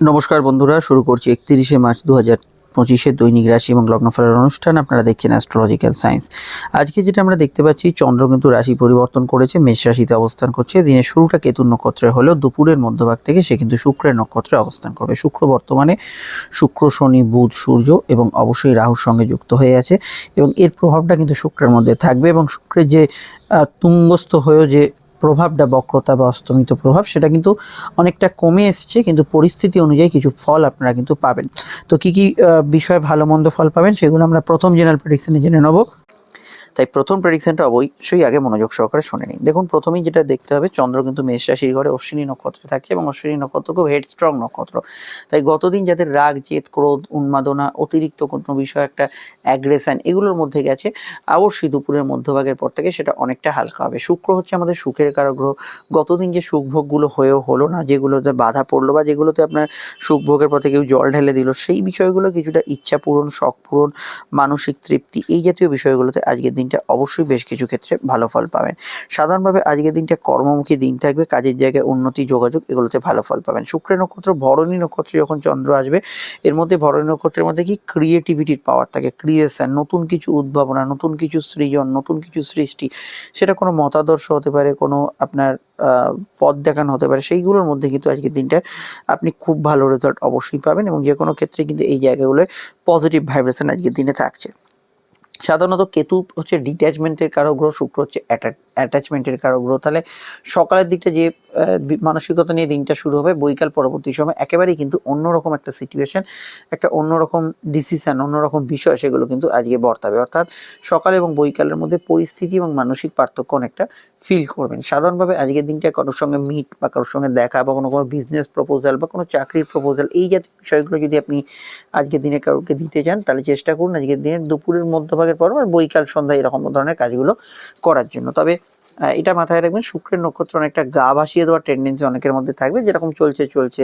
নমস্কার বন্ধুরা, শুরু করছি একত্রিশে মার্চ দু হাজার পঁচিশের দৈনিক রাশি এবং লগ্নফলের অনুষ্ঠান। আপনারা দেখছেন অ্যাস্ট্রোলজিক্যাল সায়েন্স আজকে যেটা আমরা দেখতে পাচ্ছি, চন্দ্র কিন্তু রাশি পরিবর্তন করেছে, মেষ রাশিতে অবস্থান করছে। দিনের শুরুটা কেতুর নক্ষত্রে হলেও দুপুরের মধ্যভাগ থেকে সে কিন্তু শুক্রের নক্ষত্রে অবস্থান করবে। শুক্র বর্তমানে শুক্র, শনি, বুধ, সূর্য এবং অবশ্যই রাহুর সঙ্গে যুক্ত হয়ে আছে এবং এর প্রভাবটা কিন্তু শুক্রের মধ্যে থাকবে এবং শুক্রের যে তুঙ্গস্থ হয়েও যে প্রভাবটা বক্রতা বা অস্তমিত প্রভাব, সেটা কিন্তু অনেকটা কমে এসছে, কিন্তু পরিস্থিতি অনুযায়ী কিছু ফল আপনারা কিন্তু পাবেন। তো কি কি বিষয়ে ভালো মন্দ ফল পাবেন, সেগুলো আমরা প্রথম জেনারেল প্রেডিকশনে জেনে নেব। তাই প্রথম প্রেডিকশনটা অবশ্যই আগে মনোযোগ সহকারে শুনে নিন। দেখুন, প্রথমেই যেটা দেখতে হবে, চন্দ্র কিন্তু মেষ রাশির ঘরে অশ্বিনী নক্ষত্রে থাকে এবং অশ্বিনী নক্ষত্র খুব হেড স্ট্রং নক্ষত্র। তাই গতদিন যাদের রাগ, জেদ, ক্রোধ, উন্মাদনা, অতিরিক্ত কোনো বিষয়, একটা অ্যাগ্রেশন এগুলোর মধ্যে গেছে, অবশ্যই দুপুরের মধ্যভাগের পর থেকে সেটা অনেকটা হালকা হবে। শুক্র হচ্ছে আমাদের সুখের কারক গ্রহ। গতদিন যে সুখভোগগুলো হয়েও হলো না, যেগুলোতে বাধা পড়ল বা যেগুলোতে আপনার সুখভোগের পথে কেউ জল ঢেলে দিল, সেই বিষয়গুলো কিছুটা ইচ্ছা পূরণ, শখ পূরণ, মানসিক তৃপ্তি এই জাতীয় বিষয়গুলোতে আজকের দিনটা অবশ্যই বেশ কিছু ক্ষেত্রে ভালো ফল পাবেন। সাধারণভাবে আজকের দিনটা কর্মমুখী দিন থাকবে, কাজের জায়গায় উন্নতি, যোগাযোগ এগুলোতে ভালো ফল পাবেন। শুক্রের নক্ষত্র, ভরণী নক্ষত্রে যখন চন্দ্র আসবে, এর মধ্যে ভরণী নক্ষত্রের মধ্যে কি ক্রিয়েটিভিটির পাওয়ার থাকে ক্রিয়েশন নতুন কিছু উদ্ভাবনা, নতুন কিছু সৃজন, নতুন কিছু সৃষ্টি, সেটা কোনো মতাদর্শ হতে পারে, কোনো আপনার পথ দেখানো হতে পারে, সেইগুলোর মধ্যে কিন্তু আজকের দিনটা আপনি খুব ভালো রেজাল্ট অবশ্যই পাবেন এবং যে কোনো ক্ষেত্রে কিন্তু এই জায়গাগুলোয় পজিটিভ ভাইব্রেশন আজকের দিনে থাকছে। সাধারণত কেতু হচ্ছে ডিট্যাচমেন্টের কারও গ্রহ শুক্র হচ্ছে অ্যাটাচমেন্টের কারও গ্রহ তাহলে সকালের দিকটা যে মানসিকতা নিয়ে দিনটা শুরু হবে। বৈকাল পরবর্তী সময় একেবারেই কিন্তু অন্যরকম একটা সিচুয়েশন একটা অন্যরকম ডিসিশন অন্যরকম বিষয় সেগুলো কিন্তু আজকে বর্তাবে। অর্থাৎ সকাল এবং বৈকালের মধ্যে পরিস্থিতি এবং মানসিক পার্থক্য অনেকটা ফিল করবেন। সাধারণভাবে আজকের দিনটা কারোর সঙ্গে মিট বা কারোর সঙ্গে দেখা বা কোনো কোনো বিজনেস প্রপোজাল বা কোনো চাকরির প্রপোজাল এই জাতীয় বিষয়গুলো যদি আপনি আজকের দিনে কাউকে দিতে চান, তাহলে চেষ্টা করুন আজকের দিনে দুপুরের মধ্যভাগের পর বৈকাল সন্ধ্যা এরকম ধরনের কাজগুলো করার জন্য। তবে এটা মাথায় রাখবেন, শুক্রের নক্ষত্র অনেকটা গা ভাসিয়ে দেওয়ার টেন্ডেন্সি অনেকের মধ্যে থাকবে। যেরকম চলছে চলছে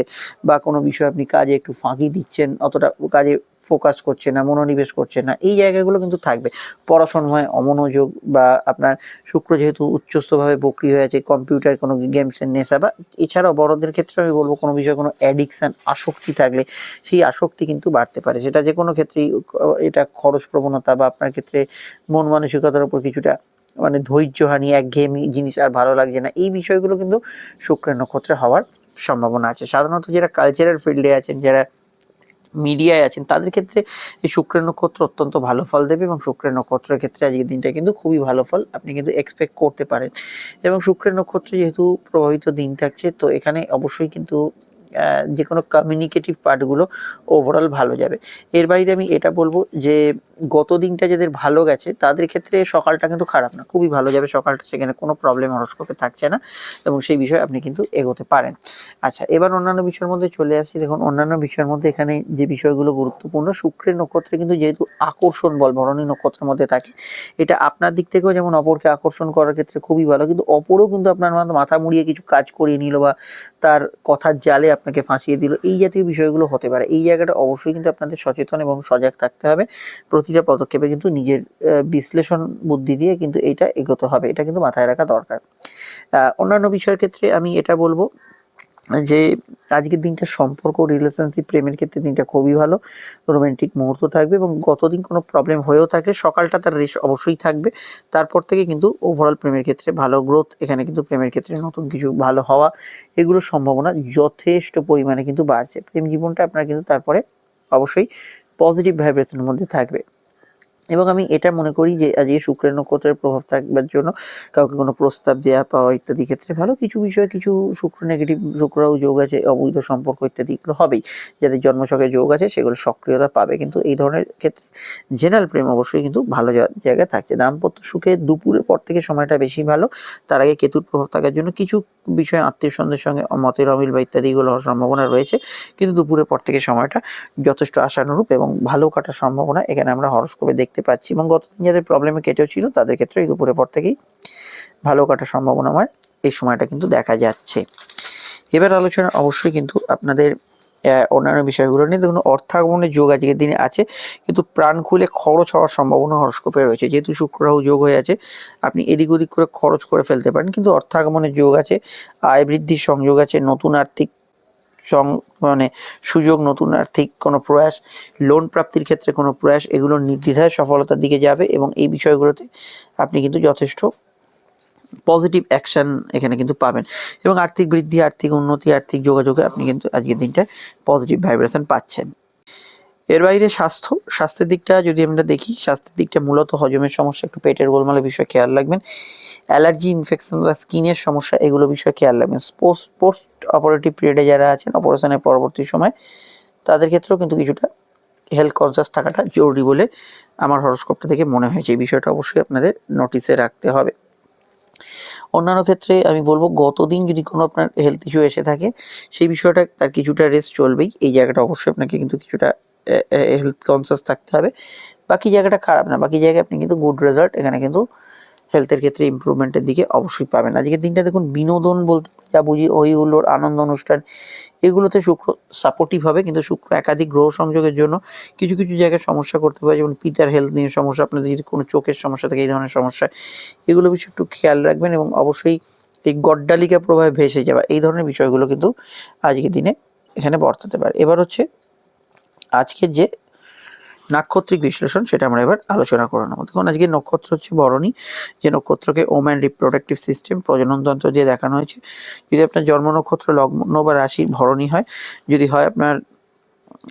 বা কোনো বিষয়ে আপনি কাজে একটু ফাঁকি দিচ্ছেন, অতটা কাজে ফোকাস করছে না, মনোনিবেশ করছে না, এই জায়গাগুলো কিন্তু থাকবে। পড়াশোনায় অমনোযোগ বা আপনার শুক্র যেহেতু উচ্চস্থভাবে বকরি হয়ে আছে কম্পিউটার কোনো গেমসের নেশা বা এছাড়াও বড়দের ক্ষেত্রে আমি বলব কোনো বিষয়ে কোনো অ্যাডিকশান আসক্তি থাকলে সেই আসক্তি কিন্তু বাড়তে পারে। সেটা যে কোনো ক্ষেত্রেই, এটা খরচ প্রবণতা বা আপনার ক্ষেত্রে মন মানসিকতার উপর কিছুটা মানে ধৈর্যহানি একঘেয়েমি জিনিস আর ভালো লাগছে না। এই বিষয়গুলো কিন্তু শুক্রের নক্ষত্রে হওয়ার সম্ভাবনা আছে। সাধারণত যারা কালচারাল ফিল্ডে আছেন, যারা মিডিয়ায় আছেন, তাদের ক্ষেত্রে এই শুক্রের নক্ষত্র অত্যন্ত ভালো ফল দেবে এবং শুক্রের নক্ষত্রের ক্ষেত্রে আজকের দিনটা কিন্তু খুবই ভালো ফল। আপনি কিন্তু এক্সপেক্ট করতে পারেন। এবং শুক্রের নক্ষত্র যেহেতু প্রভাবিত দিন থাকছে, তো এখানে অবশ্যই কিন্তু যে কোনো কমিউনিকেটিভ পার্টগুলো ওভারঅল ভালো যাবে। এর বাইরে আমি এটা বলব যে গত দিনটা যাদের ভালো গেছে, তাদের ক্ষেত্রে সকালটা কিন্তু খারাপ না। খুবই ভালো যাবে সকালটা, সেখানে কোনো প্রবলেম হরস্কোপে থাকছে না এবং সেই বিষয়ে আপনি কিন্তু এগোতে পারেন। আচ্ছা এবার অন্যান্য বিষয়ের মধ্যে চলে আসছি দেখুন, অন্যান্য বিষয়ের মধ্যে এখানে যে বিষয়গুলো গুরুত্বপূর্ণ, শুক্রের নক্ষত্রে কিন্তু যেহেতু আকর্ষণ বল, ভরণী নক্ষত্রের মধ্যে থাকে, এটা আপনার দিক থেকেও যেমন অপরকে আকর্ষণ করার ক্ষেত্রে খুবই ভালো, কিন্তু অপরও কিন্তু আপনার মাথা- মুড়িয়ে কিছু কাজ করিয়ে নিল বা তার কথার জালে আপনাকে ফাঁসিয়ে দিল। এই জাতীয় বিষয়গুলো হতে পারে। এই জায়গাটা অবশ্যই কিন্তু আপনাদের সচেতন এবং সজাগ থাকতে হবে। প্রতিটা পদক্ষেপে কিন্তু নিজের বিশ্লেষণ বুদ্ধি দিয়ে কিন্তু এটা এগোতে হবে। এটা কিন্তু মাথায় রাখা দরকার। অন্যান্য বিষয়ের ক্ষেত্রে আমি এটা বলব যে আজকের দিনটা সম্পর্ক রিলেশনশিপ প্রেমের ক্ষেত্রে দিনটা খুবই ভালো। রোমান্টিক মুহূর্ত থাকবে এবং গতদিন কোনো প্রবলেম হয়েও থাকলে সকালটা তার রেশ অবশ্যই থাকবে। তারপর থেকে কিন্তু ওভারঅল প্রেমের ক্ষেত্রে ভালো গ্রোথ এখানে কিন্তু প্রেমের ক্ষেত্রে নতুন কিছু ভালো হওয়া এগুলোর সম্ভাবনা যথেষ্ট পরিমাণে কিন্তু বাড়ছে। প্রেম জীবনটা আপনার কিন্তু তারপরে অবশ্যই পজিটিভ ভাইব্রেশনের মধ্যে থাকবে। এবং আমি এটা মনে করি যে আজকে শুক্রের নক্ষত্রের প্রভাব থাকবার জন্য কাউকে কোনো প্রস্তাব দেওয়া পাওয়া ইত্যাদি ক্ষেত্রে ভালো কিছু বিষয়ে, কিছু শুক্র নেগেটিভ শুক্রও যোগ আছে, অবৈধ সম্পর্ক ইত্যাদি এগুলো হবেই। যাদের জন্মছকে যোগ আছে, সেগুলো সক্রিয়তা পাবে। কিন্তু এই ধরনের ক্ষেত্রে জেনারেল প্রেম অবশ্যই কিন্তু ভালো জায়গায় থাকছে। দাম্পত্য সুখে দুপুরের পর থেকে সময়টা বেশি ভালো। তার আগে কেতুর প্রভাব থাকার জন্য কিছু বিষয়ে আত্মীয় স্বজনদের সঙ্গে মতের অমিল বা ইত্যাদি এগুলো হওয়ার সম্ভাবনা রয়েছে। কিন্তু দুপুরের পর থেকে সময়টা যথেষ্ট আশানুরূপ এবং ভালো কাটার সম্ভাবনা এখানে আমরা হরস্কোপে দেখতে পাচ্ছি। এবং গতদিন যাদের প্রবলেমে কেটেও ছিল, তাদের ক্ষেত্রে এই দুপুরের পর থেকেই ভালো কাটার সম্ভাবনাময় এই সময়টা কিন্তু দেখা যাচ্ছে। এবার আলোচনা অবশ্যই কিন্তু আপনাদের অন্যান্য বিষয়গুলো নিয়ে। দেখুন, অর্থাগমনের যোগ আজকের দিনে আছে, কিন্তু প্রাণ খুলে খরচ হওয়ার সম্ভাবনা হরস্কোপে রয়েছে। যেহেতু শুক্র যোগ হয়ে আছে, আপনি এদিক ওদিক করে খরচ করে ফেলতে পারেন, কিন্তু অর্থাগমনের যোগ আছে, আয় বৃদ্ধির সংযোগ আছে, নতুন আর্থিক মানে সুযোগ, নতুন আর্থিক কোনো প্রয়াস লোন প্রাপ্তির ক্ষেত্রে কোনো প্রয়াস, এগুলো নির্দ্বিধায় সফলতার দিকে যাবে এবং এই বিষয়গুলোতে আপনি কিন্তু যথেষ্ট পজিটিভ অ্যাকশন এখানে কিন্তু পাবেন। এবং আর্থিক বৃদ্ধি, আর্থিক উন্নতি, আর্থিক যোগাযোগে আপনি কিন্তু আজকের দিনটায় পজিটিভ ভাইব্রেশন পাচ্ছেন। এর বাইরে স্বাস্থ্য, স্বাস্থ্যের দিকটা যদি আমরা দেখি, স্বাস্থ্যের দিকটা মূলত হজমের সমস্যা, একটু পেটের গোলমালের বিষয়ে খেয়াল রাখবেন। অ্যালার্জি ইনফেকশন বা স্কিনের সমস্যা, এগুলো বিষয়ে খেয়াল রাখবেন। পোস্ট অপারেটিভ পিরিয়ডে যারা আছেন অপারেশনের পরবর্তী সময়, তাদের ক্ষেত্রেও কিন্তু কিছুটা হেলথ কনসিয়াস থাকাটা জরুরি বলে আমার হরস্কোপটা থেকে মনে হয়েছে। এই বিষয়টা অবশ্যই আপনাদের নোটিসে রাখতে হবে। অন্যান্য ক্ষেত্রে আমি বলব, গতদিন যদি কোনো আপনার হেলথ ইস্যু এসে থাকে, সেই বিষয়টা তার কিছুটা রেস্ট চলবেই। এই জায়গাটা অবশ্যই আপনাকে কিন্তু কিছুটা হেলথ কনসিয়াস থাকতে হবে। বাকি জায়গাটা খারাপ না। বাকি জায়গায় আপনি কিন্তু গুড রেজাল্ট এখানে কিন্তু হেলথের ক্ষেত্রে ইম্প্রুভমেন্টের দিকে অবশ্যই পাবেন। আজকের দিনটা দেখুন, বিনোদন বলতে যা বুঝি, ওই হুল্লোর আনন্দ অনুষ্ঠান। এগুলোতে শুক্র সাপোর্টিভ হবে, কিন্তু শুক্র একাধিক গ্রহ সংযোগের জন্য কিছু কিছু জায়গায় সমস্যা করতে পারে, যেমন পিতার হেলথ নিয়ে সমস্যা, আপনাদের যদি কোনো চোখের সমস্যা থাকে, এই ধরনের সমস্যা, এগুলো বিষয়ে একটু খেয়াল রাখবেন এবং অবশ্যই এই গড্ডালিকা প্রভাবে ভেসে যাওয়া, এই ধরনের বিষয়গুলো কিন্তু আজকের দিনে এখানে বর্তাতে পারে। এবার হচ্ছে আজকের যে নাক্ষত্রিক বিশ্লেষণ, সেটা আমরা এবার আলোচনা করে নেব। দেখুন, আজকে নক্ষত্র হচ্ছে বরণী। যে নক্ষত্রকে ওম্যান রিপ্রোডাক্টিভ সিস্টেম, প্রজননতন্ত্র দিয়ে দেখানো হয়েছে। যদি আপনার জন্ম নক্ষত্র, লগ্ন বা রাশির ভরণী হয়, যদি হয় আপনার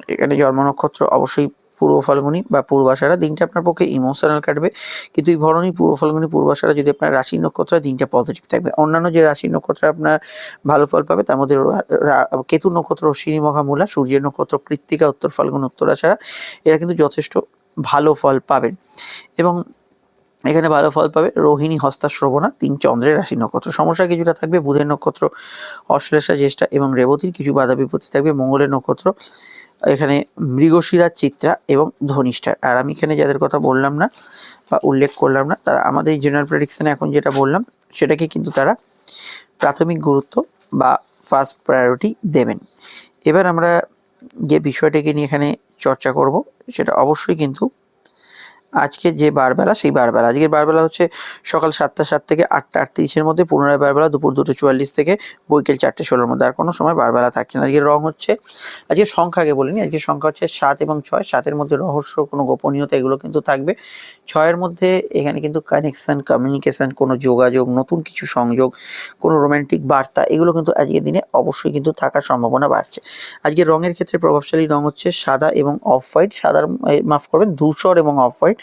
এখানে জন্ম নক্ষত্র, অবশ্যই পূর্ব ফাল্গুনি বা পূর্বাশারা দিনটা আপনার পক্ষে ইমোশনাল কাটবে। কিন্তু এই ভরণী পূর্ব ফাল্গুনি পূর্বাশারা যদি আপনার রাশি নক্ষত্র দিনটা পজিটিভ থাকবে। অন্যান্য যে রাশি নক্ষত্র আপনার ভালো ফল পাবে, তার মধ্যে কেতু নক্ষত্র অশ্বিনী মহামূলা, সূর্যের নক্ষত্র, কৃত্তিকা, উত্তর ফাল্গুন উত্তরাশারা এরা কিন্তু যথেষ্ট ভালো ফল পাবেন। এবং এখানে ভালো ফল পাবে রোহিণী, হস্তা, শ্রবণা, তিন চন্দ্রের রাশি নক্ষত্র। সমস্যা কিছুটা থাকবে, বুধের নক্ষত্র, অশ্লেষা, জ্যেষ্ঠা এবং রেবতীর কিছু বাধা বিপত্তি থাকবে, মঙ্গলের নক্ষত্র এখানে মৃগশিরা, চিত্রা এবং ধনিষ্ঠা। আর আমি এখানে যাদের কথা বললাম না বা উল্লেখ করলাম না, তারা আমাদের এই জেনারেল প্রেডিকশানে এখন যেটা বললাম, সেটাকে কিন্তু তারা প্রাথমিক গুরুত্ব বা ফার্স্ট প্রায়োরিটি দেবেন। এবার আমরা যে বিষয়টাকে নিয়ে এখানে চর্চা করব, সেটা অবশ্যই কিন্তু আজকে যে বারবেলা, সেই বারবেলা। আজকের বারবেলা হচ্ছে সকাল সাতটা, সাত থেকে আটটা আটত্রিশের মধ্যে, পুনরায় বারবেলা দুপুর দুটো চুয়াল্লিশ থেকে বৈকাল চারটে, ষোলোর মধ্যে। আর কোনো সময় বারবেলা থাকছে না। আজকের রং হচ্ছে আজকে সংখ্যা আগে বলিনি আজকে সংখ্যা হচ্ছে সাত এবং ছয়। সাতের মধ্যে রহস্য, কোনো গোপনীয়তা, এগুলো কিন্তু থাকবে। ছয়ের মধ্যে এখানে কিন্তু কানেকশন কমিউনিকেশন কোনো যোগাযোগ, নতুন কিছু সংযোগ, কোনো রোমান্টিক বার্তা, এগুলো কিন্তু আজকের দিনে অবশ্যই কিন্তু থাকার সম্ভাবনা বাড়ছে। আজকে রঙের ক্ষেত্রে প্রভাবশালী রং হচ্ছে সাদা এবং অফ হোয়াইট সাদার মাফ করবেন, ধূসর এবং অফ হোয়াইট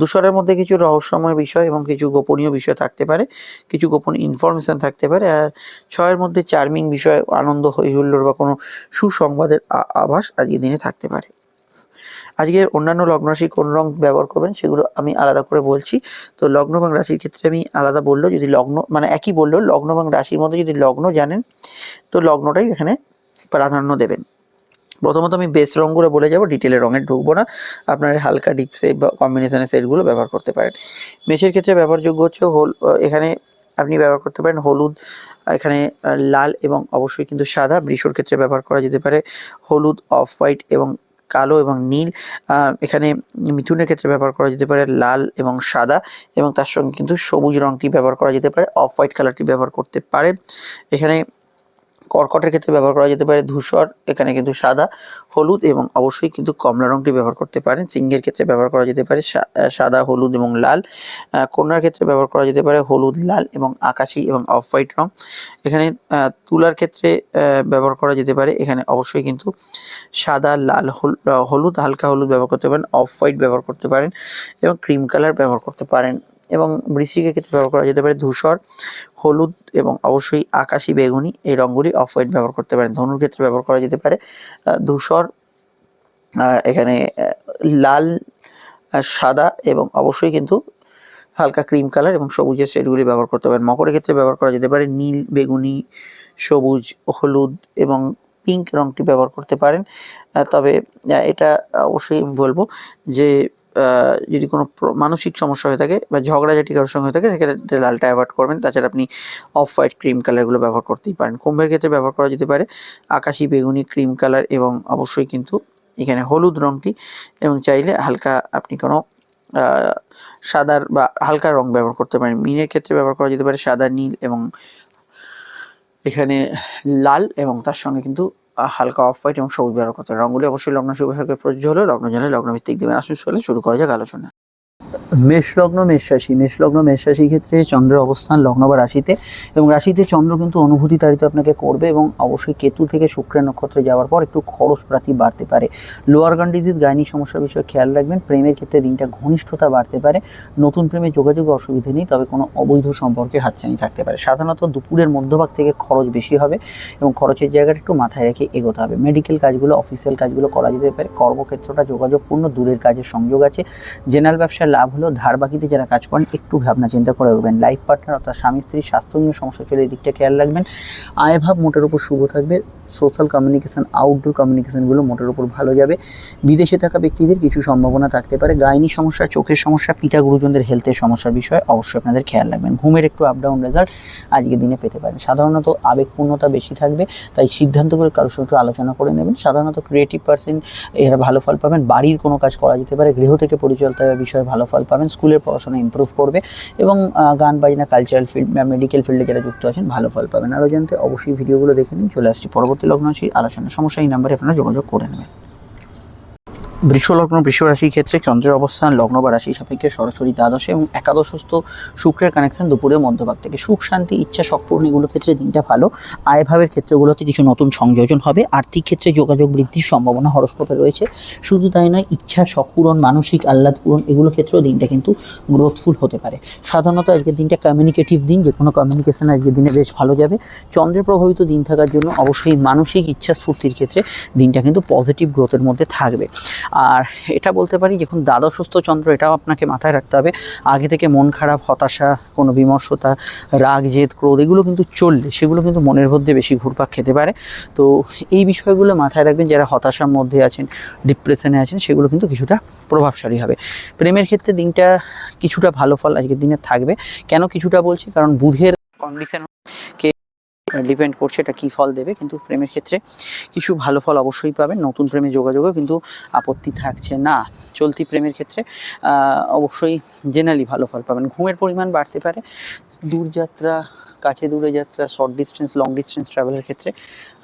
ধূসরের মধ্যে কিছু রহস্যময় বিষয় এবং কিছু গোপনীয় বিষয় থাকতে পারে, কিছু গোপন ইনফরমেশন থাকতে পারে, আর ছয়ের মধ্যে চার্মিং বিষয় আনন্দ হৈহুল্লোড় বা কোনো সুসংবাদের আভাস আজকের দিনে থাকতে পারে। আজকের অন্যান্য লগ্ন রাশি কোন রং ব্যবহার করবেন সেগুলো আমি আলাদা করে বলছি। তো লগ্ন এবং রাশির ক্ষেত্রে আমি আলাদা বললেও যদি লগ্ন মানে একই বললেও লগ্ন এবং রাশির মধ্যে যদি লগ্ন জানেন, তো লগ্নটাই এখানে প্রাধান্য দেবেন। প্রথমত আমি বেস রঙগুলো বলে যাব ডিটেলে রঙে ঢুকবো না। আপনার হালকা ডিপ সেট বা কম্বিনেশনের সেটগুলো ব্যবহার করতে পারেন। মেশের ক্ষেত্রে ব্যবহারযোগ্য হচ্ছে হোল এখানে আপনি ব্যবহার করতে পারেন হলুদ এখানে লাল এবং অবশ্যই কিন্তু সাদা। বৃষর ক্ষেত্রে ব্যবহার করা যেতে পারে হলুদ অফ হোয়াইট এবং কালো এবং নীল। এখানে মিথুনের ক্ষেত্রে ব্যবহার করা যেতে পারে লাল এবং সাদা এবং তার সঙ্গে কিন্তু সবুজ রংটি ব্যবহার করা যেতে পারে। অফ হোয়াইট কালারটি ব্যবহার করতে পারে এখানে কর্কটের ক্ষেত্রে ব্যবহার করা যেতে পারে ধূসর, এখানে কিন্তু সাদা, হলুদ এবং অবশ্যই কিন্তু কমলা রংটি ব্যবহার করতে পারেন। সিংহের ক্ষেত্রে ব্যবহার করা যেতে পারে সাদা, হলুদ এবং লাল। কন্যার ক্ষেত্রে ব্যবহার করা যেতে পারে হলুদ, লাল এবং আকাশি এবং অফ হোয়াইট রং। এখানে তুলার ক্ষেত্রে ব্যবহার করা যেতে পারে। এখানে অবশ্যই কিন্তু সাদা, লাল, হল- হলুদ, হালকা হলুদ ব্যবহার করতে পারেন, অফ হোয়াইট ব্যবহার করতে পারেন এবং ক্রিম কালার ব্যবহার করতে পারেন এবং বৃশ্চিকের ক্ষেত্রে ব্যবহার করা যেতে পারে ধূসর। হলুদ এবং অবশ্যই আকাশি বেগুনি এই রঙগুলি অফ হোয়াইট ব্যবহার করতে পারেন। ধনুর ক্ষেত্রে ব্যবহার করা যেতে পারে। ধূসর এখানে লাল সাদা এবং অবশ্যই কিন্তু হালকা ক্রিম কালার এবং সবুজের শেডগুলি ব্যবহার করতে পারেন। মকরের ক্ষেত্রে ব্যবহার করা যেতে পারে নীল, বেগুনি, সবুজ, হলুদ এবং পিঙ্ক রঙটি ব্যবহার করতে পারেন। তবে এটা অবশ্যই বলব যে যদি কোনো মানসিক সমস্যা হয়ে থাকে বা ঝগড়াঝাটি কারোর সঙ্গে হয়ে থাকে, সেক্ষেত্রে লালটা অ্যাভয়েড করবেন। তাছাড়া আপনি অফ হোয়াইট ক্রিম কালারগুলো ব্যবহার করতেই পারেন। কুম্ভের ক্ষেত্রে ব্যবহার করা যেতে পারে আকাশি বেগুনি ক্রিম কালার এবং অবশ্যই কিন্তু এখানে হলুদ রংটি এবং চাইলে হালকা আপনি কোনো সাদার বা হালকা রং ব্যবহার করতে পারেন। মিনের ক্ষেত্রে ব্যবহার করা যেতে পারে সাদা, নীল এবং এখানে লাল এবং তার সঙ্গে কিন্তু হালকা অফ হোয়াইট এবং সবুজ কথা। রঙগুলি অবশ্যই লগ্ন শুভ প্রযোজ্য হলে লগ্ন জানে লগ্ন ভিত্তিক দেবেন। আসুন হলে শুরু করা যাক আলোচনা। মেষ লগ্ন মেষ রাশি মেষ লগ্ন মেষ রাশির ক্ষেত্রে চন্দ্রের অবস্থান লগ্ন বা রাশিতে এবং রাশিতে চন্দ্র কিন্তু অনুভূতি তাড়িত আপনাকে করবে এবং অবশ্যই কেতু থেকে শুক্রের নক্ষত্রে যাওয়ার পর একটু খরচ প্রাতি বাড়তে পারে। লোয়ার গান ডিজিজ গাইনি সমস্যার বিষয়ে খেয়াল রাখবেন। প্রেমের ক্ষেত্রে দিনটা ঘনিষ্ঠতা বাড়তে পারে। নতুন প্রেমে যোগাযোগ অসুবিধে নেই, তবে কোনো অবৈধ সম্পর্কে হাতছানি থাকতে পারে। সাধারণত দুপুরের মধ্যভাগ থেকে খরচ বেশি হবে এবং খরচের জায়গাটা একটু মাথায় রেখে এগোতে হবে। মেডিকেল কাজগুলো অফিসিয়াল কাজগুলো করা যেতে পারে। কর্মক্ষেত্রটা যোগাযোগপূর্ণ, দূরের কাজের সংযোগ আছে। জেনারেল ব্যবসার লাভ হলো ধার বাকিতে যারা কাজ করেন, একটু ভাবনা চিন্তা করে রাখবেন লাইফ পার্টনার অর্থাৎ স্বামী স্ত্রীর স্বাস্থ্য নিয়ে সমস্যা চলে, এই দিকটা খেয়াল রাখবেন। আয় ভাব মোটের উপর শুভ থাকবে। সোশ্যাল কমিউনিকেশন আউটডোর কমিউনিকেশনগুলো মোটের উপর ভালো যাবে। বিদেশে থাকা ব্যক্তিদের কিছু সম্ভাবনা থাকতে পারে। গাইনি সমস্যা, চোখের সমস্যা, পিতা গুরুজনদের হেলথের সমস্যার বিষয়ে অবশ্যই আপনাদের খেয়াল রাখবেন। ঘুমের একটু আপ ডাউন রেজাল্ট আজকের দিনে পেতে পারেন। সাধারণত আবেগপূর্ণতা বেশি থাকবে, তাই সিদ্ধান্ত করে কারোর সঙ্গে আলোচনা করে নেবেন। সাধারণত ক্রিয়েটিভ পার্সন এরা ভালো ফল পাবেন। বাড়ির কোনো কাজ করা যেতে পারে। গৃহ থেকে পরিচালিত বিষয়ে ভালো ফল পাবেন, স্কুলের পড়াশোনা ইম্প্রুভ করবে এবং গান, বাজনা কালচারাল ফিল্ড বা মেডিকেল ফিল্ডে যারা যুক্ত আছেন, ভালো ফল পাবেন। আরও জানতে অবশ্যই ভিডিওগুলো দেখে নিন। চলে আসছি পরবর্তী লগ্ন আলোচনা সমস্যা, এই নাম্বারে আপনারা যোগাযোগ করে নেবেন। বৃষ লগ্ন বৃষ রাশির ক্ষেত্রে চন্দ্রের অবস্থান, লগ্ন বা রাশি সাপেক্ষে সরাসরি দ্বাদশে এবং একাদশস্থ শুক্রের কানেকশন দুপুরের মধ্যভাগ থেকে। সুখ, শান্তি, ইচ্ছা শখপূর্ণ এগুলোর ক্ষেত্রে দিনটা ভালো। আয়ভাবের ক্ষেত্রগুলোতে কিছু নতুন সংযোজন হবে। আর্থিক ক্ষেত্রে যোগাযোগ বৃদ্ধির সম্ভাবনা হরস্কোপে রয়েছে। শুধু তাই নয়, ইচ্ছা পূরণ, মানসিক আহ্লাদ পূরণ এগুলো ক্ষেত্রেও দিনটা কিন্তু গ্রোথফুল হতে পারে। সাধারণত আজকের দিনটা কমিউনিকেটিভ দিন যে কোনো কমিউনিকেশন আজকের দিনে বেশ ভালো যাবে। চন্দ্রের প্রভাবিত দিন থাকার জন্য অবশ্যই মানসিক ইচ্ছা স্ফূর্তির ক্ষেত্রে দিনটা কিন্তু পজিটিভ গ্রোথের মধ্যে থাকবে। আর এটা বলতে পারি যখন দ্বাদশস্থ চন্দ্র এটাও আপনাকে মাথায় রাখতে হবে। আগে থেকে মন খারাপ, হতাশা, কোনো বিমর্ষতা, রাগ, জেদ, ক্রোধ, এগুলো কিন্তু চললে, সেগুলো কিন্তু মনের মধ্যে বেশি ঘুরপাক খেতে পারে। তো এই বিষয়গুলো মাথায় রাখবেন, যারা হতাশার মধ্যে আছেন, ডিপ্রেশনে আছেন, সেগুলো কিন্তু কিছুটা প্রভাবশালী হবে। প্রেমের ক্ষেত্রে দিনটা কিছুটা ভালো ফল আজকের দিনে থাকবে। কেন কিছুটা বলছি? কারণ বুধের কন্ডিশন কে ডিপেন্ড করছে এটা কী ফল দেবে। কিন্তু প্রেমের ক্ষেত্রে কিছু ভালো ফল অবশ্যই পাবেন। নতুন প্রেমে যোগাযোগও কিন্তু আপত্তি থাকছে না। চলতি প্রেমের ক্ষেত্রে অবশ্যই জেনারেলি ভালো ফল পাবেন। ঘুমের পরিমাণ বাড়তে পারে। দূরযাত্রা কাছে দূরে যাত্রা শর্ট ডিস্টেন্স লং ডিস্টেন্স ট্রাভেলের ক্ষেত্রে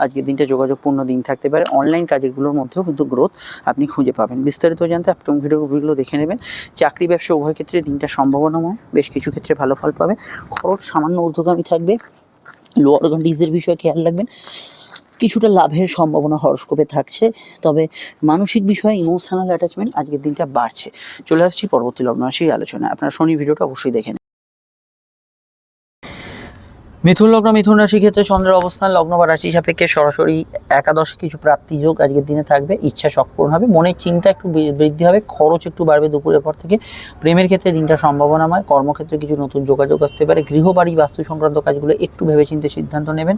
আজকের দিনটা যোগাযোগপূর্ণ দিন থাকতে পারে। অনলাইন কাজেরগুলোর মধ্যেও কিন্তু গ্রোথ আপনি খুঁজে পাবেন। বিস্তারিত জানতে আপকাম ভিডিওগুলো দেখে নেবেন। চাকরি, ব্যবসা, উভয় ক্ষেত্রে দিনটা সম্ভাবনাময়। বেশ কিছু ক্ষেত্রে ভালো ফল পাবে। খরচ সামান্য ঊর্ধ্বগামী থাকবে। লোয়ার অর্গানিজের বিষয়ে খেয়াল রাখবেন। কিছুটা লাভের সম্ভাবনা হরস্কোপে থাকছে, তবে মানসিক বিষয়ে ইমোশনাল অ্যাটাচমেন্ট আজকের দিনটা বাড়ছে। চলে আসছি পরবর্তী লগ্ন সেই আলোচনায়। আপনারা শনি ভিডিওটা অবশ্যই দেখে। মিথুন লগ্ন, মিথুন রাশির ক্ষেত্রে চন্দ্রের অবস্থান, লগ্ন বা রাশি সাপেক্ষে সরাসরি একাদশ কিছু প্রাপ্তি যোগ আজকের দিনে থাকবে। ইচ্ছা শখ পূরণ হবে, মনের চিন্তা একটু বৃদ্ধি হবে, খরচ একটু বাড়বে দুপুরের পর থেকে। প্রেমের ক্ষেত্রে দিনটা সম্ভাবনাময়, কর্মক্ষেত্রে কিছু নতুন যোগাযোগ আসতে পারে। গৃহবাড়ি বাস্তু সংক্রান্ত কাজগুলো একটু ভেবেচিন্তে সিদ্ধান্ত নেবেন।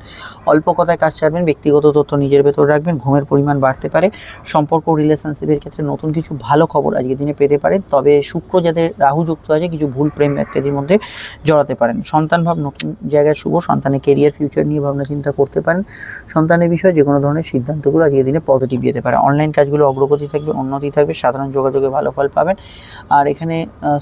অল্প কথায় কাজ ছাড়বেন ব্যক্তিগত তথ্য নিজের ভেতর রাখবেন, ঘুমের পরিমাণ বাড়তে পারে। সম্পর্ক রিলেশনশিপের ক্ষেত্রে নতুন কিছু ভালো খবর আজকের দিনে পেতে পারেন। তবে শুক্র যাদের রাহু যুক্ত আছে, কিছু ভুল প্রেম ইত্যাদির মধ্যে জড়াতে পারেন। সন্তান ভাব নতুন জায়গায় শুভ সন্তানের কেরিয়ার ফিউচার নিয়ে ভাবনা চিন্তা করতে পারেন। সন্তানের বিষয়ে যে কোনো ধরনের সিদ্ধান্তগুলো আজকের দিনে পজিটিভ যেতে পারে। অনলাইন কাজগুলো অগ্রগতি থাকবে, উন্নতি থাকবে, সাধারণ যোগাযোগে ভালো ফল পাবেন। আর এখানে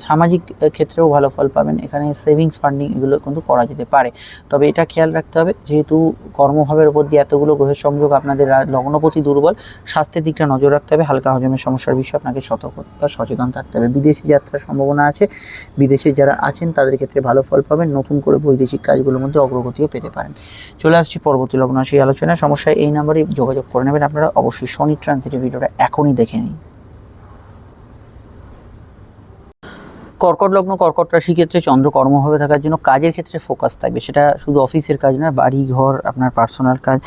সামাজিক ক্ষেত্রেও ভালো ফল পাবেন। এখানে সেভিংস ফান্ডিং এগুলো কিন্তু করা যেতে পারে। তবে এটা খেয়াল রাখতে হবে, যেহেতু কর্মভাবের উপর দিয়ে এতগুলো গ্রহের সংযোগ আপনাদের লগ্নপতি দুর্বল, স্বাস্থ্যের দিকটা নজর রাখতে হবে। হালকা হজমের সমস্যার বিষয়ে আপনাকে সতর্ক বা সচেতন থাকতে হবে। বিদেশি যাত্রার সম্ভাবনা আছে। বিদেশে যারা আছেন, তাদের ক্ষেত্রে ভালো ফল পাবেন। নতুন করে বৈদেশিক কাজগুলোর মধ্যে অগ্রগতিও পেতে পারেন। চলে আসছি পরবর্তী লগ্ন সেই আলোচনায়। সমস্যায় এই নাম্বারে যোগাযোগ করে নেবেন। আপনারা অবশ্যই শনি ট্রানজিটের ভিডিওটা এখনই দেখে নিন। কর্কট লগ্ন, কর্কট রাশি ক্ষেত্রে চন্দ্র কর্মভাবে থাকার জন্য কাজের ক্ষেত্রে ফোকাস থাকবে। সেটা শুধু অফিসের কাজ না, বাড়ি, ঘর, আপনার পার্সোনাল কাজ,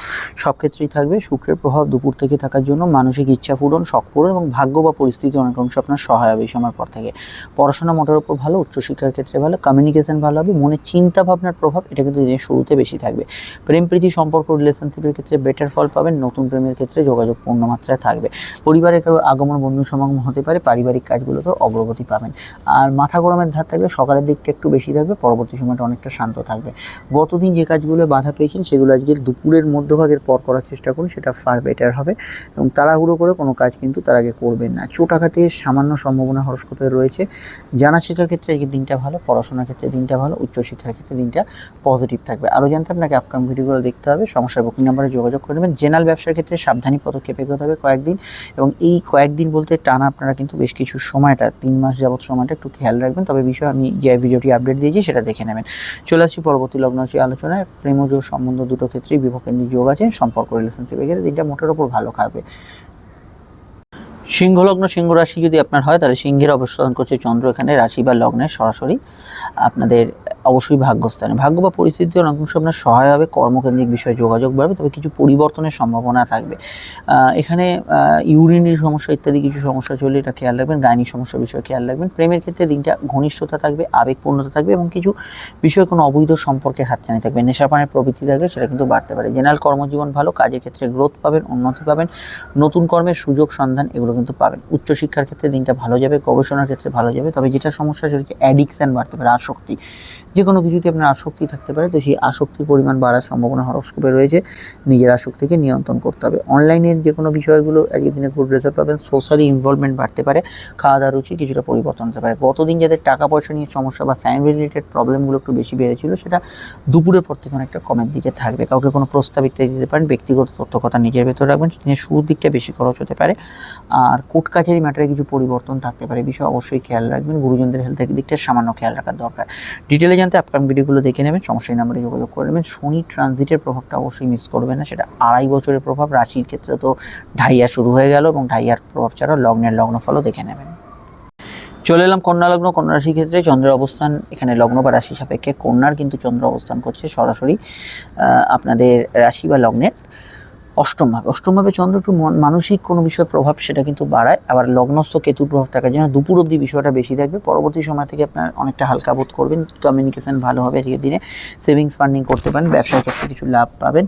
সব ক্ষেত্রেই থাকবে। শুক্রের প্রভাব দুপুর থেকে থাকার জন্য মানসিক ইচ্ছা পূরণ, শখ পূরণ এবং ভাগ্য বা পরিস্থিতি অনেক অংশ আপনার সহায় হবে এই সময় পর থেকে। পড়াশোনা মোটের উপর ভালো, উচ্চশিক্ষার ক্ষেত্রে ভালো কমিউনিকেশন ভালো হবে মনের চিন্তা ভাবনার প্রভাব এটা কিন্তু দিনের শুরুতে বেশি থাকবে। প্রেম, প্রীতি, সম্পর্ক রিলেশনশিপের ক্ষেত্রে বেটার ফল পাবেন, নতুন প্রেমের ক্ষেত্রে যোগাযোগ পূর্ণ মাত্রায় থাকবে। পরিবারের কারও আগমন বন্ধু সমাগম হতে পারে, পারিবারিক কাজগুলোতেও অগ্রগতি পাবেন। আর মাথা গরমের ধার থাকবে, সকালের দিকটা একটু বেশি থাকবে, পরবর্তী সময়টা অনেকটা শান্ত থাকবে। গতদিন যে কাজগুলো বাধা পেয়েছেন, সেগুলো আজকে দুপুরের মধ্যভাগের পর করার চেষ্টা করুন, সেটা ফার বেটার হবে। এবং তাড়াহুড়ো করে কোনো কাজ কিন্তু তার আগে করবেন না। চোট আঘাতের সামান্য সম্ভাবনা হরস্কোপে রয়েছে। জানা শেখার ক্ষেত্রে আজকে দিনটা ভালো, পড়াশোনার ক্ষেত্রে দিনটা ভালো, উচ্চশিক্ষার ক্ষেত্রে দিনটা পজিটিভ থাকবে। আরও জানতে আপনাকে আপকাম ভিডিওগুলো দেখতে হবে। সমস্যার বুকিং নাম্বারে যোগাযোগ করে নেবেন। জেনারেল ব্যবসার ক্ষেত্রে সাবধানী পদক্ষেপ এগোতে হবে কয়েকদিন। এবং এই কয়েকদিন বলতে টানা আপনারা কিন্তু বেশ কিছু সময়টা, তিন মাস যাবৎ সময়টা একটু খেয়াল রাখবেন। তবে বিষয় আমি যে ভিডিওটি আপডেট দিয়েছি সেটা দেখে নেবেন। চলে আসছি পরবর্তী লগ্নরাশি আলোচনায়। প্রেমজ সম্বন্ধ দুটো ক্ষেত্রেই বিভকেন্দ্রিক যোগ আছে। সম্পর্ক রিলেশনশিপের ক্ষেত্রে দিনটা মোটের ওপর ভালো খাবে সিংহ লগ্ন সিংহ রাশি যদি আপনার হয়, তাহলে সিংহের অবস্থান করছে চন্দ্র এখানে, রাশি বা লগ্নের সরাসরি। আপনাদের অবশ্যই ভাগ্যস্থানে। ভাগ্য বা পরিস্থিতি অনেক অংশ আপনার সহায় হবে, কর্মকেন্দ্রিক বিষয়ে যোগাযোগ বাড়বে, তবে কিছু পরিবর্তনের সম্ভাবনা থাকবে। এখানে ইউরিনের সমস্যা ইত্যাদি কিছু সমস্যা চলে এটা খেয়াল রাখবেন, গাইনিক সমস্যার বিষয়ে খেয়াল রাখবেন। প্রেমের ক্ষেত্রে দিনটা ঘনিষ্ঠতা থাকবে, আবেগপূর্ণতা থাকবে এবং কিছু বিষয়ে কোনো অবৈধ সম্পর্কে হাতছানি থাকবে। নেশাপানের প্রবৃত্তি থাকবে, সেটা কিন্তু বাড়তে পারে। জেনারেল কর্মজীবন ভালো, কাজের ক্ষেত্রে গ্রোথ পাবেন, উন্নতি পাবেন, নতুন কর্মের সুযোগ সন্ধান, এগুলো কিন্তু পাবেন। উচ্চশিক্ষার ক্ষেত্রে দিনটা ভালো যাবে, গবেষণার ক্ষেত্রে ভালো যাবে, তবে যেটা সমস্যা সেটা হচ্ছে অ্যাডিকশান বাড়তে পারে, আসক্তি। যে কোনো কিছুতে আপনার আসক্তি থাকতে পারে, তো সেই আসক্তির পরিমাণ বাড়ার সম্ভাবনা হরস্কোপে রয়েছে। নিজের আসক্তিকে নিয়ন্ত্রণ করতে হবে। অনলাইনের যে কোনো বিষয়গুলো আজকের দিনে গুড রেজাল্ট পাবেন সোশ্যালি ইনভলভমেন্ট বাড়তে পারে খাওয়া দাওয়া রুচি কিছুটা পরিবর্তন হতে পারে। গতদিন যাদের টাকা পয়সা নিয়ে সমস্যা বা ফ্যামিলি রিলেটেড প্রবলেমগুলো একটু বেশি বেড়েছিল, সেটা দুপুরের পর থেকে অনেকটা কমের দিকে থাকবে। কাউকে কোনো প্রস্তাব ইত্যাদি দিতে পারেন, ব্যক্তিগত তথ্য কথা নিজের ভেতরে রাখবেন শুরুর দিকটা বেশি খরচ হতে পারে। আর কোর্ট কাছারি ম্যাটারে কিছু পরিবর্তন থাকতে পারে বিষয় অবশ্যই খেয়াল রাখবেন। গুরুজনদের হেলথের দিকটা সামান্য খেয়াল রাখার দরকার। ডিটেলে জানতে আপকামিং ভিডিওগুলো দেখে নেবেন সমস্যায় নাম্বারে যোগাযোগ করে নেবেন। শনি ট্রানজিটের প্রভাবটা অবশ্যই মিস করবেন না, সেটা আড়াই বছরের প্রভাব, রাশির ক্ষেত্রে তো ঢাইয়া শুরু হয়ে গেল এবং ঢাইয়ার প্রভাব ছাড়াও লগ্নের লগ্নফলও দেখে নেবেন। চলে এলাম কন্যা লগ্ন, কন্যা রাশির ক্ষেত্রে। চন্দ্রের অবস্থান এখানে লগ্ন বা রাশি সাপেক্ষে কন্যার, কিন্তু চন্দ্র অবস্থান করছে সরাসরি আপনাদের রাশি বা লগ্নের। অষ্টমভাবে অষ্টমভাবে চন্দ্র একটু মন- মানসিক কোনো বিষয়ের প্রভাব সেটা কিন্তু বাড়ায়। আবার লগ্নস্থ কেতুর প্রভাব থাকার জন্য দুপুর অবধি বিষয়টা বেশি থাকবে। পরবর্তী সময় থেকে আপনার অনেকটা হালকা বোধ করবেন। কমিউনিকেশান ভালো হবে আজকের দিনে। সেভিংস ফান্ডিং করতে পারেন, ব্যবসার ক্ষেত্রে কিছু লাভ পাবেন।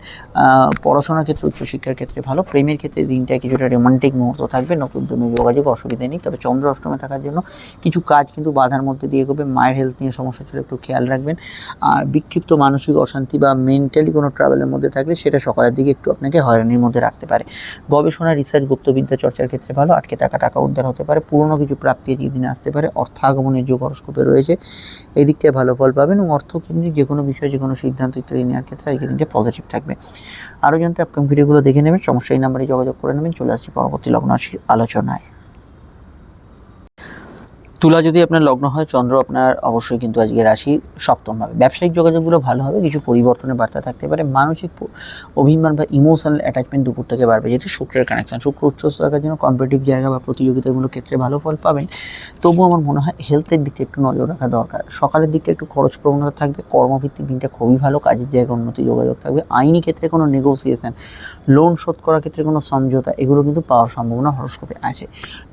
পড়াশোনার ক্ষেত্রে, উচ্চশিক্ষার ক্ষেত্রে ভালো। প্রেমের ক্ষেত্রে দিনটা কিছুটা রোমান্টিক মুহূর্ত থাকবে। নতুন প্রেমের যোগাযোগ অসুবিধা নেই। তবে চন্দ্র অষ্টমে থাকার জন্য কিছু কাজ কিন্তু বাধার মধ্যে দিয়ে এগোবে মায়ের হেলথ নিয়ে সমস্যা ছিল, একটু খেয়াল রাখবেন। আর বিক্ষিপ্ত মানসিক অশান্তি বা মেন্টালি কোনো ট্রাভেলের মধ্যে থাকলে সেটা সকালের দিকে একটু আপনাকে হয়রানির মধ্যে রাখতে পারে। গবেষণা রিসার্চ গুপ্তবিদ্যা চর্চার ক্ষেত্রে ভালো, আটকে থাকা টাকা উদ্ধার হতে পারে, পুরনো কিছু প্রাপ্তি এই দিনে আসতে পারে, অর্থ আগমনের যোগ হরস্কোপে রয়েছে এই দিকটায় ভালো ফল পাবেন এবং অর্থ কেন্দ্রিক যে কোনো বিষয়ে যে কোনো সিদ্ধান্ত ইত্যাদি নেওয়ার ক্ষেত্রে আজকের দিনটা পজিটিভ থাকবে। আরও জানতে আপকাম ভিডিওগুলো দেখে নেবেন, সমস্যা এই নাম্বারে যোগাযোগ করে নেবেন, চলে আসছি পরবর্তী লগ্ন আলোচনায়। তুলা যদি আপনার লগ্ন হয়, চন্দ্র আপনার অবশ্যই কিন্তু আজকে রাশি সপ্তম হবে। ব্যবসায়িক যোগাযোগগুলো ভালো হবে, কিছু পরিবর্তনের বার্তা থাকতে পারে। মানসিক অভিমান বা ইমোশনাল অ্যাটাচমেন্ট দুপুর থেকে বাড়বে, যেটি শুক্রের কানেকশান শুক্র উচ্চস্থ থাকার জন্য কম্পিটিভ জায়গা বা প্রতিযোগিতামূলক ক্ষেত্রে ভালো ফল পাবেন। তবুও আমার মনে হয় হেলথের দিকে একটু নজর রাখা দরকার। সকালের দিকটা একটু খরচ প্রবণতা থাকবে, কর্মভিত্তিক দিনটা খুবই ভালো, কাজের জায়গায় উন্নতি, যোগাযোগ থাকবে। আইনি ক্ষেত্রে কোনো নেগোসিয়েশন লোন শোধ করার ক্ষেত্রে কোনো সমঝোতা, এগুলো কিন্তু পাওয়ার সম্ভাবনা হরস্কোপে আছে।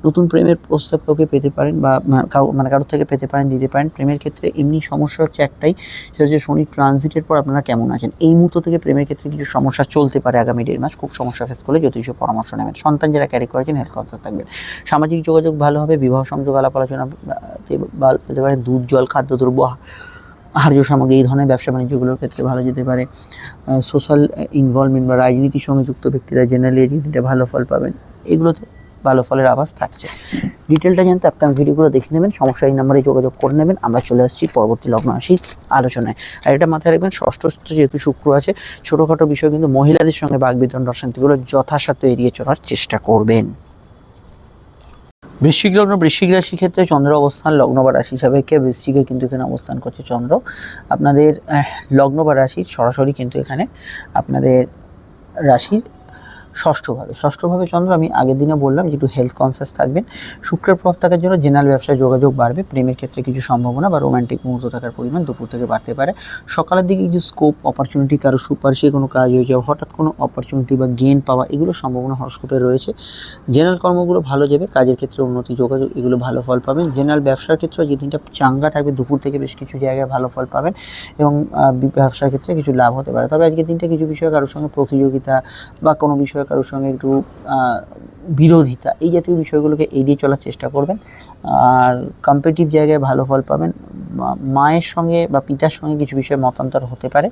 নতুন প্রেমের প্রস্তাব কাউকে পেতে পারেন বা মানে কারোর থেকে পেতে পারেন, দিতে পারেন। প্রেমের ক্ষেত্রে এমনি সমস্যা হচ্ছে একটাই, সেটা হচ্ছে শনি ট্রানজিটের পর আপনারা কেমন আছেন? এই মুহূর্ত থেকে প্রেমের ক্ষেত্রে কিছু সমস্যা চলতে পারে আগামী দেড় মাস। খুব সমস্যা ফেস করলে জ্যোতিষ পরামর্শ নেবেন। সন্তান যারা ক্যারি করেছেন হেলথ কনসিয়াস থাকবেন। সামাজিক যোগাযোগ ভালো হবে, বিবাহ সংযোগ, আলাপ আলোচনা পেতে পারে দুধ, জল খাদ্যদ্রব্য আহার্য সামগ্রী, এই ধরনের ব্যবসা বাণিজ্যগুলোর ক্ষেত্রে ভালো যেতে পারে। সোশ্যাল ইনভলভমেন্ট বা রাজনীতির সঙ্গে যুক্ত ব্যক্তিরা জেনারেলি এই ভালো ফল পাবেন। এগুলোতে ভালো ফলের আভাস থাকছে। ডিটেলটা জানতে আপনার ভিডিওগুলো দেখে নেবেন, সমস্যা এই নাম্বারে যোগাযোগ করে নেবেন। আমরা চলে আসছি পরবর্তী লগ্ন রাশির আলোচনায়। আর এটা মাথায় রাখবেন, ষষ্ঠ যেহেতু শুক্র আছে, ছোটোখাটো বিষয় কিন্তু মহিলাদের সঙ্গে বাগবিতরণ অশান্তিগুলো যথাসাধ্য এড়িয়ে চলার চেষ্টা করবেন। বৃশ্চিক লগ্ন, বৃশ্চিক রাশির ক্ষেত্রে চন্দ্র অবস্থান, লগ্ন বা রাশি সাপেক্ষে বৃশ্চিকে কিন্তু এখানে অবস্থান করছে চন্দ্র। আপনাদের লগ্ন বা রাশির সরাসরি কিন্তু এখানে আপনাদের রাশির ষষ্ঠভাবে। ষষ্ঠভাবে চন্দ্র, আমি আগের দিনে বললাম যে একটু হেলথ কনসিয়াস থাকবেন। শুক্রের প্রভাব থাকার জন্য জেনারেল ব্যবসায় যোগাযোগ বাড়বে। প্রেমের ক্ষেত্রে কিছু সম্ভাবনা বা রোমান্টিক মুহূর্ত থাকার পরিমাণ দুপুর থেকে বাড়তে পারে। সকালের দিকে কিছু স্কোপ অপরচুনিটি কারও সুপারিশে কোনো কাজ হয়ে যাওয়া, হঠাৎ কোনো অপরচুনিটি বা গেন পাওয়া, এগুলো সম্ভাবনা হরস্কোপে রয়েছে। জেনারেল কর্মগুলো ভালো যাবে, কাজের ক্ষেত্রে উন্নতি, যোগাযোগ, এগুলো ভালো ফল পাবেন। জেনারেল ব্যবসার ক্ষেত্রে যে দিনটা চাঙ্গা থাকবে, দুপুর থেকে বেশ কিছু জায়গায় ভালো ফল পাবেন এবং ব্যবসার ক্ষেত্রে কিছু লাভ হতে পারে। তবে আজকের দিনটা কিছু বিষয়ে কারোর সঙ্গে প্রতিযোগিতা বা কোনো বিষয়ে কারোর সঙ্গে একটু বিরোধিতা, এই জাতীয় বিষয়গুলোকে এড়িয়ে চলার চেষ্টা করবেন। আর কম্পিটিভ জায়গায় ভালো ফল পাবেন। মায়ের সঙ্গে বা পিতার সঙ্গে কিছু বিষয়ে মতান্তর হতে পারে।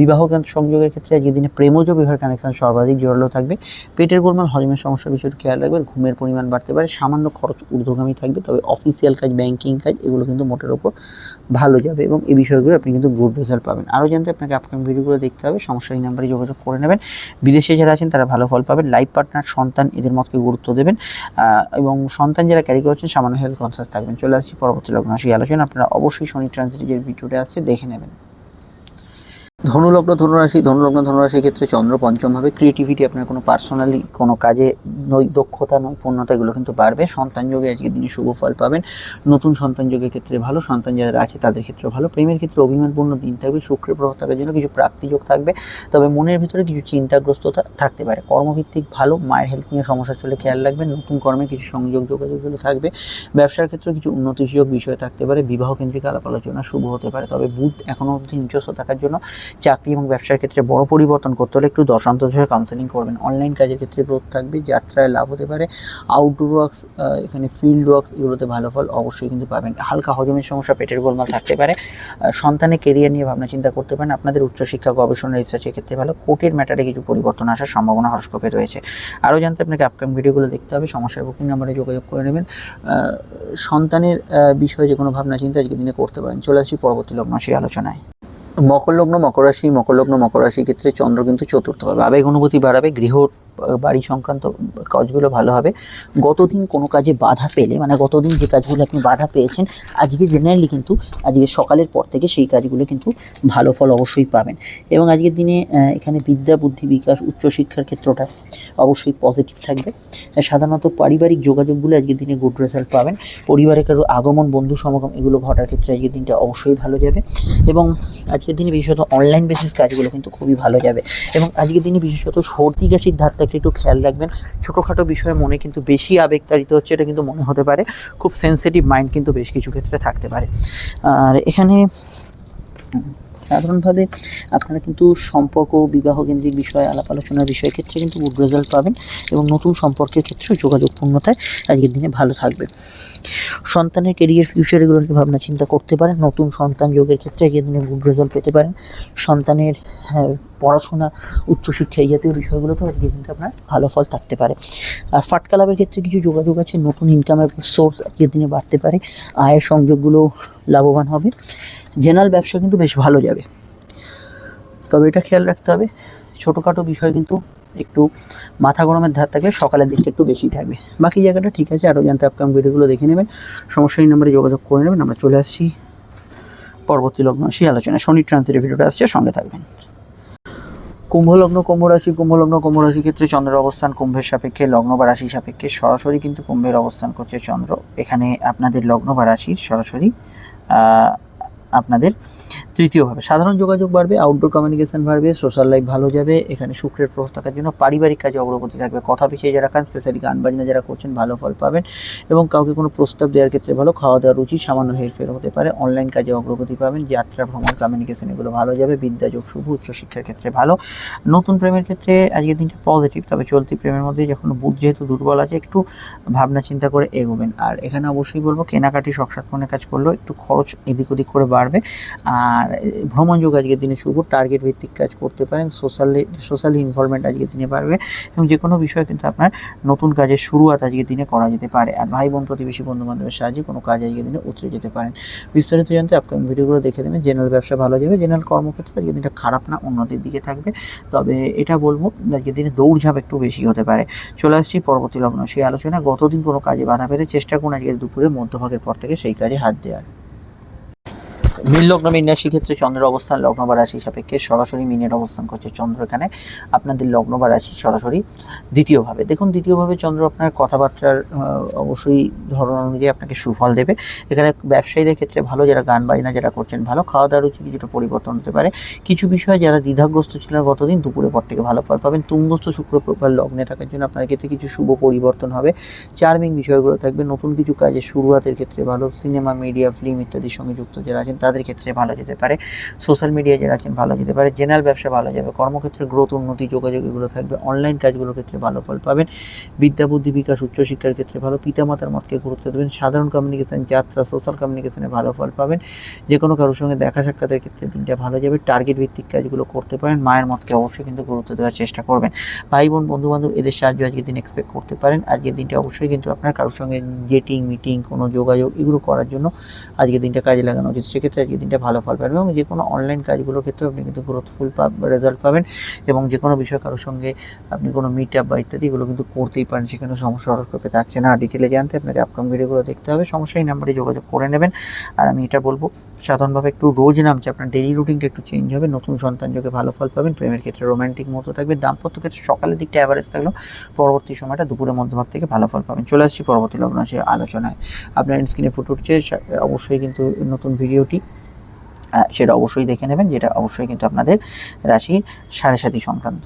বিবাহ সংযোগের ক্ষেত্রে আজকের দিনে প্রেমজ বিবাহের কানেকশন সর্বাধিক জোরালো থাকবে। পেটের গোলমাল, হজমের সমস্যার বিষয়টি খেয়াল রাখবেন। ঘুমের পরিমাণ বাড়তে পারে। সামান্য খরচ ঊর্ধ্বগামী থাকবে। তবে অফিসিয়াল কাজ ব্যাংকিং কাজ, এগুলো কিন্তু মোটের ওপর ভালো যাবে এবং এই বিষয়গুলো আপনি কিন্তু গুড রেজাল্ট পাবেন। আরও জানতে আপনাকে আপকামিং ভিডিওগুলো দেখতে হবে। সমস্যা এই নাম্বারে যোগাযোগ করে নেবেন। বিদেশে যারা আছেন, তারা ভালো ফল পাবেন। লাইফ পার্টনার সন্তান এদের মতকে গুরুত্ব দেবেন এবং সন্তান যারা ক্যারি করছেন সামান্য হেলথ কনসাস থাকবেন। চলে আসছি পরবর্তী লগ্ন সেই আলোচনা আপনারা অবশ্যই শনি ট্রান্সলিটের ভিডিওটা আসছে, দেখে নেবেন। ধনুলগ্ন ধনুরাশি, ধনুলগ্ন ধনুরাশির ক্ষেত্রে চন্দ্র পঞ্চমভাবে ক্রিয়েটিভিটি আপনার কোনো পার্সোনালি কোনো কাজে নৈ দক্ষতা নৈপুণ্যতা এগুলো কিন্তু বাড়বে। সন্তান যোগে আজকে দিনে শুভ ফল পাবেন। নতুন সন্তান যোগের ক্ষেত্রে ভালো, সন্তান যারা আছে তাদের ক্ষেত্রে ভালো। প্রেমের ক্ষেত্রে অভিমানপূর্ণ দিন থাকবে শুক্রের প্রভাব থাকার জন্য কিছু প্রাপ্তিযোগ থাকবে। তবে মনের ভিতরে কিছু চিন্তাগ্রস্ততা থাকতে পারে। কর্মভিত্তিক ভালো, মায়ের হেলথ নিয়ে সমস্যা চলে খেয়াল রাখবেন। নতুন কর্মে কিছু সংযোগ যোগাযোগগুলো থাকবে। ব্যবসার ক্ষেত্রে কিছু উন্নতিসূচক বিষয় থাকতে পারে। বিবাহ কেন্দ্রিক আলাপ আলোচনা শুভ হতে পারে। তবে বুধ এখনও অবধি নিজস্ব থাকার জন্য চাকরি এবং ব্যবসার ক্ষেত্রে বড় পরিবর্তন করতে হলে একটু দশান্তর কাউন্সেলিং করবেন। অনলাইন কাজের ক্ষেত্রে গ্রোথ থাকবে, যাত্রায় লাভ হতে পারে। আউটডোর ওয়ার্কস এখানে ফিল্ড ওয়ার্কস এগুলোতে ভালো ফল অবশ্যই কিন্তু পাবেন। হালকা হজমের সমস্যা, পেটের গোলমাল থাকতে পারে। সন্তানের কেরিয়ার নিয়ে ভাবনা চিন্তা করতে পারেন। আপনাদের উচ্চশিক্ষা, গবেষণা রিসার্চের ক্ষেত্রে ভালো। কোর্টের ম্যাটারে কিছু পরিবর্তন আসার সম্ভাবনা হরস্কোপে রয়েছে। আরও জানতে আপনাকে আপকাম ভিডিওগুলো দেখতে হবে। সমস্যার বুকিং নাম্বারে যোগাযোগ করে নেবেন। সন্তানের বিষয়ে যে কোনো ভাবনা চিন্তা আজকে দিনে করতে পারেন। চলে আসছি পরবর্তী লগ্ন সেই আলোচনায়। মকর লগ্ন মকর রাশি মকর লগ্ন মকর রাশির ক্ষেত্রে চন্দ্র কিন্তু চতুর্থ হবে আবেগ, অনুভূতি বাড়াবে, গৃহ বাড়ি সংক্রান্ত কাজগুলো ভালো হবে। গতদিন কোনো কাজে বাধা পেলে মানে গতদিন যে কাজগুলো আপনি বাধা পেয়েছেন, আজকে জেনারেলি কিন্তু, আজকে সকালের পর থেকে সেই কাজগুলো কিন্তু ভালো ফল অবশ্যই পাবেন। এবং আজকের দিনে এখানে বিদ্যা, বুদ্ধি, বিকাশ উচ্চশিক্ষার ক্ষেত্রটা অবশ্যই পজিটিভ থাকবে। সাধারণত পারিবারিক যোগাযোগগুলো আজকের দিনে গুড রেজাল্ট পাবেন। পরিবারের কারও আগমন, বন্ধু সমাগম, এগুলো ঘটার ক্ষেত্রে আজকের দিনটা অবশ্যই ভালো যাবে। এবং আজকের দিনে বিশেষত অনলাইন বেসিস কাজগুলো কিন্তু খুবই ভালো যাবে। এবং আজকের দিনে বিশেষত সর্দি, কাশির ধারটাকে একটু খেয়াল রাখবেন। ছোটোখাটো বিষয়ে মনে কিন্তু বেশি আবেগতাড়িত হচ্ছে, এটা কিন্তু মনে হতে পারে। খুব সেন্সিটিভ মাইন্ড কিন্তু বেশ কিছু ক্ষেত্রে থাকতে পারে। আর এখানে সাধারণভাবে আপনারা কিন্তু সম্পর্ক বিবাহ কেন্দ্রিক বিষয়, আলাপ আলোচনার বিষয় ক্ষেত্রে কিন্তু গুড রেজাল্ট পাবেন এবং নতুন সম্পর্কের ক্ষেত্রেও যোগাযোগ পূর্ণতায় আজকের দিনে ভালো থাকবে সন্তানের কেরিয়ার ফিউচার এগুলো নিয়ে ভাবনা চিন্তা করতে পারেন। নতুন সন্তান যোগের ক্ষেত্রে আজকের দিনে গুড রেজাল্ট পেতে পারেন। সন্তানের হ্যাঁ, পড়াশোনা উচ্চশিক্ষা এই জাতীয় বিষয়গুলোতেও আজকের দিনটা আপনার ভালো ফল থাকতে পারে। আর ফাটকা লাভের ক্ষেত্রে কিছু যোগাযোগ আছে নতুন ইনকামের সোর্স আজকের দিনে বাড়তে পারে। আয়ের সংযোগগুলো লাভবান হবে। জেনারেল ব্যবসা কিন্তু বেশ ভালো যাবে। তবে এটা খেয়াল রাখতে হবে ছোটোখাটো বিষয় কিন্তু একটু মাথা গরমের ধার থাকলে সকালের দিকটা একটু বেশি থাকবে। বাকি জায়গাটা ঠিক আছে, আরও জানতে আপকাম ভিডিওগুলো দেখে নেবেন। সমস্যা এই নাম্বারে যোগাযোগ করে নেবেন, আমরা চলে আসছি পরবর্তী লগ্ন সেই আলোচনা শনি ট্রান্সিটের ভিডিওটা আসছে, সঙ্গে থাকবেন। কুম্ভ লগ্ন, কুম্ভ রাশি, কুম্ভ কুম্ভ রাশির ক্ষেত্রে চন্দ্রের অবস্থান কুম্ভের সাপেক্ষে, লগ্ন বা রাশি সাপেক্ষে সরাসরি কিন্তু কুম্ভের অবস্থান করছে চন্দ্র। এখানে আপনাদের লগ্ন বা রাশির সরাসরি আপনাদের তৃতীয়ভাবে, সাধারণ যোগাযোগ বাড়বে আউটডোর কমিউনিকেশন বাড়বে সোশ্যাল লাইফ ভালো যাবে, এখানে শুক্রের প্রভাব থাকার জন্য পারিবারিক কাজে অগ্রগতি থাকবে। কথা পিছিয়ে যারা খান স্পেশালি গান বাজনা যারা করছেন, ভালো ফল পাবেন এবং কাউকে কোনো প্রস্তাব দেওয়ার ক্ষেত্রে ভালো খাওয়া দাওয়ার রুচি, সামান্য হেরফের হতে পারে অনলাইন কাজে অগ্রগতি পাবেন, যাত্রা, ভ্রমণ কমিউনিকেশন এগুলো ভালো যাবে বিদ্যাযোগ শুভ উচ্চশিক্ষার ক্ষেত্রে ভালো। নতুন প্রেমের ক্ষেত্রে আজকের দিনটা পজিটিভ তবে চলতি প্রেমের মধ্যে যখন বুধ যেহেতু দুর্বল আছে, একটু ভাবনা চিন্তা করে এগোবেন। আর এখানে অবশ্যই বলব, কেনাকাটি শখ কাজ করলেও একটু খরচ এদিক ওদিক করে বাড়বে। আর ভ্রমণ যোগ আজকের দিনে শুভ টার্গেট ভিত্তিক কাজ করতে পারেন সোশ্যালি সোশ্যালি ইনভলভমেন্ট আজকের দিনে বাড়বে এবং যে কোনো বিষয়ে কিন্তু আপনার নতুন কাজের শুরুয়াত আজকের দিনে করা যেতে পারে। আর ভাই, বোন, প্রতিবেশী বন্ধু বান্ধবের সাহায্যে কোনো কাজ আজকের দিনে উতরে যেতে পারেন। বিস্তারিত জানতে আপকামিং ভিডিওগুলো দেখে দেবেন জেনারেল ব্যবসা ভালো যাবে জেনারেল কর্মক্ষেত্রে আজকের দিনটা খারাপ না, উন্নতির দিকে থাকবে। তবে এটা বলব, আজকের দিনে দৌড়ঝাঁপ একটু বেশি হতে পারে। চলে আসছি পরবর্তী লগ্ন, সেই আলোচনা গতদিন কোনো কাজে বাধা পেলে চেষ্টা করুন আজকে দুপুরে মধ্যভাগের পর থেকে সেই কাজে হাত দেওয়ার। মীন লগ্ন, মীন রাশির ক্ষেত্রে চন্দ্রের অবস্থান, লগ্ন বা রাশি সাপেক্ষে সরাসরি মিনের অবস্থান করছে চন্দ্র এখানে। আপনাদের লগ্ন বা রাশি সরাসরি দ্বিতীয়ভাবে। দেখুন, দ্বিতীয়ভাবে চন্দ্র আপনার কথাবার্তার অবশ্যই ধরন অনুযায়ী আপনাকে সুফল দেবে। এখানে ব্যবসায়ীদের ক্ষেত্রে ভালো, যারা গান বাজনা যারা করছেন, ভালো। খাওয়া দাওয়ার রুচি কিছুটা পরিবর্তন হতে পারে। কিছু বিষয়ে যারা দ্বিধাগ্রস্ত ছিলেন গতদিন, দুপুরের পর থেকে ভালো ফল পাবেন। তুঙ্গস্থ শুক্র প্রভাব লগ্নে থাকার জন্য আপনার ক্ষেত্রে কিছু শুভ পরিবর্তন হবে। চার্মিং বিষয়গুলো থাকবে। নতুন কিছু কাজের শুরুয়াতের ক্ষেত্রে ভালো। সিনেমা, মিডিয়া, ফিল্ম ইত্যাদির সঙ্গে যুক্ত যারা আছেন, তাদের তাদের ক্ষেত্রে ভালো যেতে পারে। সোশ্যাল মিডিয়ায় যারা আছেন ভালো যেতে পারে। জেনারেল ব্যবসা ভালো যাবে। কর্মক্ষেত্রে গ্রোথ উন্নতি যোগাযোগ এগুলো থাকবে। অনলাইন কাজগুলোর ক্ষেত্রে ভালো ফল পাবেন। বিদ্যা, বুদ্ধি, বিকাশ উচ্চশিক্ষার ক্ষেত্রে ভালো। পিতামাতার মতকে গুরুত্ব দেবেন। সাধারণ কমিউনিকেশন যাত্রা সোশ্যাল কমিউনিকেশনে ভালো ফল পাবেন। যে কোনো কারোর সঙ্গে দেখা সাক্ষাতের ক্ষেত্রে দিনটা ভালো যাবে। টার্গেট ভিত্তিক কাজগুলো করতে পারেন। মায়ের মতকে অবশ্যই কিন্তু গুরুত্ব দেওয়ার চেষ্টা করবেন। ভাই, বোন, বন্ধু বান্ধব, এদের সাহায্য আজকের দিন এক্সপেক্ট করতে পারেন। আজকের দিনটা অবশ্যই কিন্তু আপনার কারোর সঙ্গে জেটিং মিটিং কোনো যোগাযোগ এগুলো করার জন্য আজকের দিনটা কাজে লাগানো উচিত। সেক্ষেত্রে আজকের দিনটা ভালো ফল পাবেন এবং যে কোনো অনলাইন কাজগুলোর ক্ষেত্রে আপনি কিন্তু গ্রোথফুল রেজাল্ট পাবেন এবং যে কোনো বিষয় কারোর সঙ্গে আপনি কোনো মিট আপ বা ইত্যাদি এগুলো কিন্তু করতেই পারেন সেখানে সমস্যা হরস্কোপে থাকছে না। ডিটেলে জানতে আপনাকে আপকাম ভিডিওগুলো দেখতে হবে। সমস্যা এই নাম্বারে যোগাযোগ করে নেবেন। আর আমি এটা বলব সাধারণভাবে একটু রোজ নামছে, আপনার ডেলি রুটিনটা একটু চেঞ্জ হবে, নতুন সন্তান যোগে ভালো ফল পাবেন, প্রেমের ক্ষেত্রে রোমান্টিক মতো থাকবে, দাম্পত্য ক্ষেত্রে সকালের দিকটা অ্যাভারেজ থাকলেও পরবর্তী সময়টা দুপুরের মধ্যভাগ থেকে ভালো ফল পাবেন। চলে আসছি পরবর্তী লগ্ন রাশির আলোচনায়। আপনার স্ক্রিনে ফুটে উঠছে অবশ্যই কিন্তু নতুন ভিডিওটি সেটা অবশ্যই দেখে নেবেন, যেটা অবশ্যই কিন্তু আপনাদের রাশির সাড়ে সাথী সংক্রান্ত।